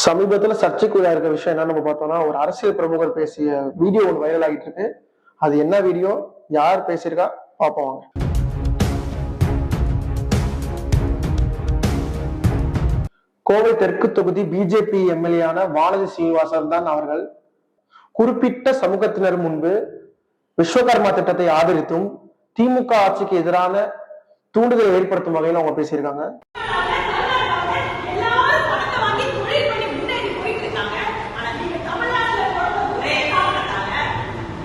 சமீபத்துல சர்ச்சைக்குள்ளா இருக்க விஷயம் என்ன நம்ம பார்த்தோம்னா ஒரு அரசியல் பிரமுகர் பேசிய வீடியோ ஒன்று வைரல் ஆகிட்டு இருக்கு. அது என்ன வீடியோ? யார் பேசியிருக்கா? பார்ப்போம் வாங்க. கோவை தெற்கு தொகுதி பிஜேபி எம்எல்ஏயான வானதி சீனிவாசன் தான் அவர்கள் குறிப்பிட்ட சமூகத்தினர் முன்பு விஸ்வகர்மா திட்டத்தை ஆதரித்தும் திமுக ஆட்சிக்கு எதிரான தூண்டுதலை ஏற்படுத்தும் வகையில் அவங்க பேசியிருக்காங்க எல்லாரும் பணத்தை வாங்கி தொழில் பண்ணி முன்னேறி போயிட்டு இருக்காங்க. ஆனா நீங்க தமிழ்நாட்டுல பிறந்த ஒரே காரணத்தால,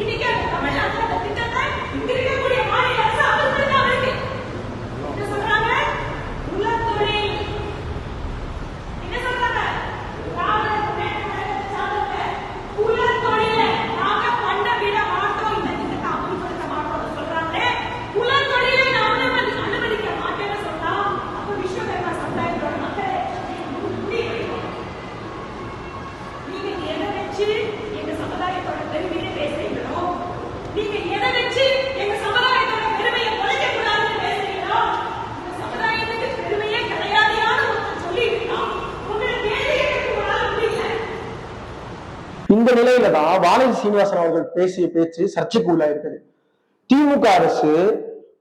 இன்னைக்கு அந்த தமிழ்நாட்டுல அந்த திட்டத்தை இங்க இருக்கக்கூடிய மாநில அரசு அமல்படுத்தாம இருக்கு. என்ன சொல்றாங்க? குலத்தொழில். என்ன சொல்றாங்க? திராவிட முன்னேற்ற கழகத்தை சார்ந்தவங்க, குலத்தொழிலை நாங்க பண்ண விட மாட்டோம், இந்த திட்டத்தை அமல்படுத்த மாட்டோம்னு சொல்றாங்களே. குலத்தொழிலை நான் அனுமதி- அனுமதிக்க மாட்டேன்னு சொன்னா, அப்ப விஸ்வகர்மா சமுதாயத்தோட மக்களே, முடிவு எடுக்கணும். நீங்க எதை வச்சு எங்க சமுதாயத்தோட பெருமையை பேசுறீங்களோ நீங்க எதை வச்சு எங்க சமுதாயத்தோட பெருமையை குறைக்க கூடாதுன்னு பேசுறீங்களோ இந்த சமுதாயத்துக்கு பெருமையே கிடையாதையான ஒருத்தர் சொல்லிட்டா உங்களை கேள்வி கேட்க உங்களால முடியல இந்த நிலையில தான் வானதி சீனிவாசன் அவர்கள் பேசிய பேச்சு சர்ச்சைக்கு உள்ளா இருக்குது. திமுக அரசு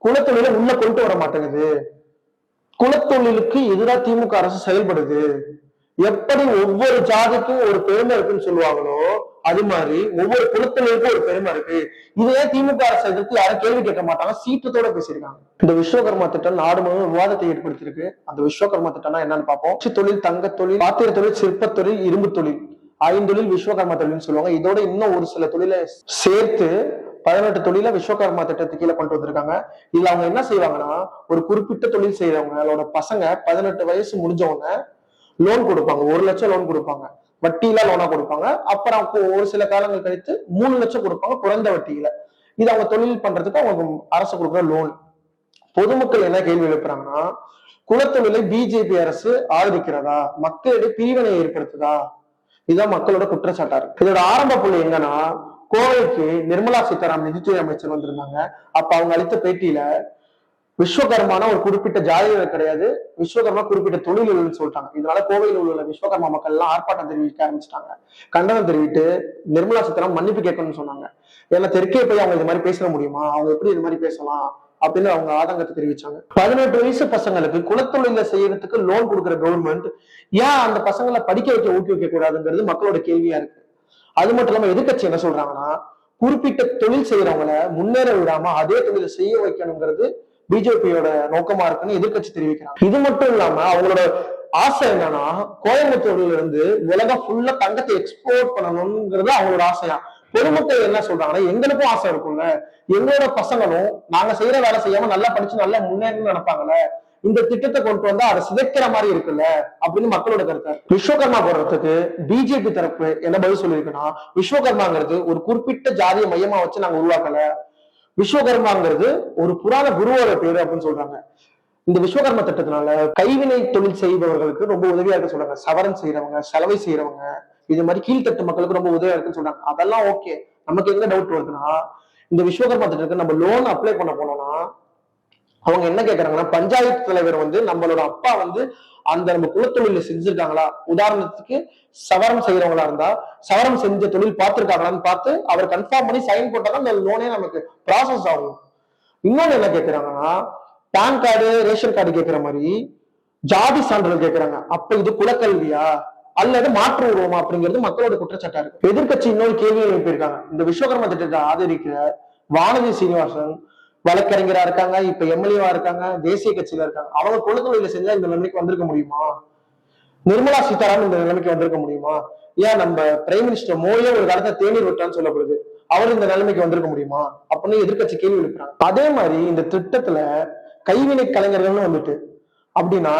குலத்தொழில உள்ள கொண்டு வர மாட்டேங்குது. குலத்தொழிலுக்கு எதிராக திமுக அரசு செயல்படுது. எப்படி ஒவ்வொரு ஜாதிக்கும் ஒரு பெருமை இருக்குன்னு சொல்லுவாங்களோ அது மாதிரி ஒவ்வொரு குலத்தொழிலுக்கும் ஒரு பெருமை இருக்கு. இதையே திமுக அரசு எதிர்த்து யாரும் கேள்வி கேட்க மாட்டாங்க சீற்றத்தோட பேசியிருக்காங்க. இந்த விஸ்வகர்மா திட்டம் நாடு முழுவதும் விவாதத்தை ஏற்படுத்தியிருக்கு. அந்த விஸ்வகர்மா திட்டம்னா என்னன்னு பார்ப்போம். தொழில் தங்க தொழில் பாத்திர தொழில் சிற்பத் தொழில் இரும்பு தொழில். ஐந்தொழில் விஸ்வகர்மா தொழில்னு சொல்லுவாங்க. இதோட இன்னும் ஒரு சில தொழிலை சேர்த்து பதினெட்டு தொழில விஸ்வகர்மா திட்டத்துக்கு கீழே கொண்டு வந்திருக்காங்க. இதுல அவங்க என்ன செய்வாங்கன்னா ஒரு குறிப்பிட்ட தொழில் செய்யறவங்களோட பசங்க பதினெட்டு வயசு முடிஞ்சவங்க லோன் கொடுப்பாங்க. ஒரு லட்சம் லோன் கொடுப்பாங்க. வட்டியில லோனா கொடுப்பாங்க. அப்புறம் ஒரு சில காலங்கள் கழித்து மூணு லட்சம் கொடுப்பாங்க குறைந்த வட்டியில. இது அவங்க தொழில் பண்றதுக்கு அவங்க அரசு கொடுக்குற லோன் பொதுமக்கள் என்ன கேள்வி எழுப்புறாங்கன்னா குலத்தொழிலை பிஜேபி அரசு ஆதரிக்கிறதா? மக்களிடையே பிரிவினை ஏற்படுத்துதா? இதுதான் மக்களோட குற்றச்சாட்டா இருக்கு இதோட ஆரம்ப புள்ளி என்னன்னா கோவைக்கு நிர்மலா சீதாராமன் நிதித்துறை அமைச்சர் வந்திருந்தாங்க. அப்ப அவங்க அளித்த பேட்டியில விஸ்வகர்மான ஒரு குறிப்பிட்ட ஜாதிகள் கிடையாது விஸ்வகர்மா குறிப்பிட்ட தொழில்கள்னு சொல்லிட்டாங்க. இதனால கோவையில் உள்ள விஸ்வகர்மா மக்கள் எல்லாம் ஆர்ப்பாட்டம் தெரிவிக்க ஆரம்பிச்சிட்டாங்க. கண்டனம் தெரிவித்து நிர்மலா சீதாராமன் மன்னிப்பு கேட்கணும்னு சொன்னாங்க. ஏன்னா தெற்கே போய் அவங்க இது மாதிரி பேச முடியுமா? அவங்க எப்படி இது மாதிரி பேசலாம்? அப்படின்னு அவங்க ஆதங்கத்தை தெரிவிச்சாங்க. பதினெட்டு வயசு பசங்களுக்கு குலத்தொழில செய்யறதுக்கு லோன் கொடுக்குற கவர்மெண்ட் ஏன் அந்த பசங்களை படிக்க வைக்க ஊக்குவிக்க கூடாதுங்கிறது மக்களோட கேள்வியா இருக்கு. அது மட்டும் இல்லாம எதிர்கட்சி என்ன சொல்றாங்கன்னா குறிப்பிட்ட தொழில் செய்யறவங்கள முன்னேற விடாம அதே தொழிலை செய்ய வைக்கணுங்கிறது பிஜேபியோட நோக்கமா இருக்குன்னு எதிர்கட்சி தெரிவிக்கிறாங்க. இது மட்டும் இல்லாம அவங்களோட ஆசை என்னன்னா கோயம்புத்தூர்ல இருந்து உலகம் ஃபுல்லா தங்கத்தை எக்ஸ்போர்ட் பண்ணணுங்கிறது அவங்களோட ஆசையா? பொதுமக்கள் என்ன சொல்றாங்கன்னா எங்களுக்கும் ஆசை இருக்கும்ல எங்களோட பசங்களும் நாங்க செய்யற வேலை செய்யாம நல்லா படிச்சு நல்லா முன்னேறணும்னு நினைப்பாங்கல்ல. இந்த திட்டத்தை கொண்டு வந்தா அதை சிதைக்கிற மாதிரி இருக்குல்ல அப்படின்னு மக்களோட கருத்து. விஸ்வகர்மா போடுறதுக்கு பிஜேபி தரப்பு என்ன பதில் சொல்லியிருக்குன்னா விஸ்வகர்மாங்கிறது ஒரு குறிப்பிட்ட ஜாதியை மையமா வச்சு நாங்க உருவாக்கல. விஸ்வகர்மாங்கிறது ஒரு புராண குருவோட பேரு அப்படின்னு சொல்றாங்க. இந்த விஸ்வகர்ம திட்டத்தினால கைவினை தொழில் செய்பவர்களுக்கு ரொம்ப உதவியா இருக்கு சொல்றாங்க. சவரன் செய்யறவங்க செலவை செய்யறவங்க இது மாதிரி கீழ்த்தட்டு மக்களுக்கு ரொம்ப உதவியா இருக்குன்னு சொல்றாங்க. அதெல்லாம் ஓகே நமக்கு எங்க டவுட் வருதுன்னா இந்த விஸ்வகர்மா திட்டத்துக்கு நம்ம லோன் அப்ளை பண்ண போனோம்னா அவங்க என்ன கேக்குறாங்கன்னா பஞ்சாயத்து தலைவர் வந்து நம்மளோட அப்பா வந்து அந்த நம்ம குலத்தொழில செஞ்சிருக்காங்களா? உதாரணத்துக்கு சவரம் செய்யறவங்களா இருந்தா சவரம் செஞ்ச தொழில் பார்த்திருக்காங்களான்னு பார்த்து அவர் கன்ஃபார்ம் பண்ணி சைன் போட்டாதான் அந்த லோனே நமக்கு ப்ராசஸ் ஆகும். இன்னொன்னு என்ன கேக்குறாங்கன்னா பேன் கார்டு ரேஷன் கார்டு கேட்கிற மாதிரி ஜாதி சான்றிதழ் கேட்கறாங்க அப்ப இது குலக்கல்வியா? அல்லது மாற்று உருவமா அப்படிங்கிறது மக்களோட குற்றச்சாட்டா இருக்கு எதிர்க்கட்சி இன்னொரு கேள்வி எழுப்பியிருக்காங்க இந்த விஸ்வகர்ம திட்டத்தை ஆதரிக்கிற வானதி சீனிவாசன் வழக்கறிஞரா இருக்காங்க இப்ப எம்எல்ஏவா இருக்காங்க தேசிய கட்சியில இருக்காங்க. அவங்க குலத்தொழில செஞ்சா இந்த நிலைமைக்கு வந்திருக்க முடியுமா? நிர்மலா சீதாராமன் இந்த நிலைமைக்கு வந்திருக்க முடியுமா? ஏன் நம்ம பிரைம் மினிஸ்டர் மோடியே ஒரு காலத்தை தேநீர் விட்டான்னு சொல்லப்படுது. அவர் இந்த நிலைமைக்கு வந்திருக்க முடியுமா? அப்படின்னு எதிர்கட்சி கேள்வி எழுப்புறாங்க. அதே மாதிரி இந்த திட்டத்துல கைவினை கலைஞர்கள்னு வந்துட்டு அப்படின்னா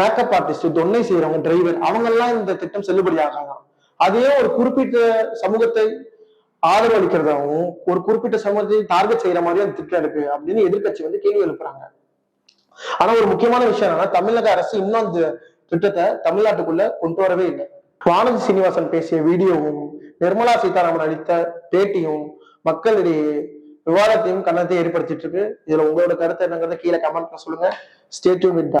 மேக்கப் ஆர்டிஸ்ட் தொன்னை செய்யறவங்க டிரைவர் அவங்க எல்லாம் இந்த திட்டம் செல்லுபடி ஆகாதான் அதே ஒரு குறிப்பிட்ட சமூகத்தை ஆதரவளிக்கிறதாவும் ஒரு குறிப்பிட்ட சமூகத்தை டார்கெட் செய்யற மாதிரி அந்த திட்டம் இருக்கு அப்படின்னு எதிர்க்கட்சி வந்து கேள்வி எழுப்புறாங்க. ஆனா ஒரு முக்கியமான விஷயம் என்னன்னா தமிழக அரசு இன்னும் அந்த திட்டத்தை தமிழ்நாட்டுக்குள்ள கொண்டு வரவே இல்லை. வானதி சீனிவாசன் பேசிய வீடியோவும் நிர்மலா சீதாராமன் அளித்த பேட்டியும் மக்களிடையே விவாதத்தையும் கண்ணத்தையும் ஏற்படுத்திட்டு இருக்கு. இதுல உங்களோட கருத்து என்னங்கிறத கீழே கமெண்ட்ல சொல்லுங்க. ஸ்டேட்யூ வித்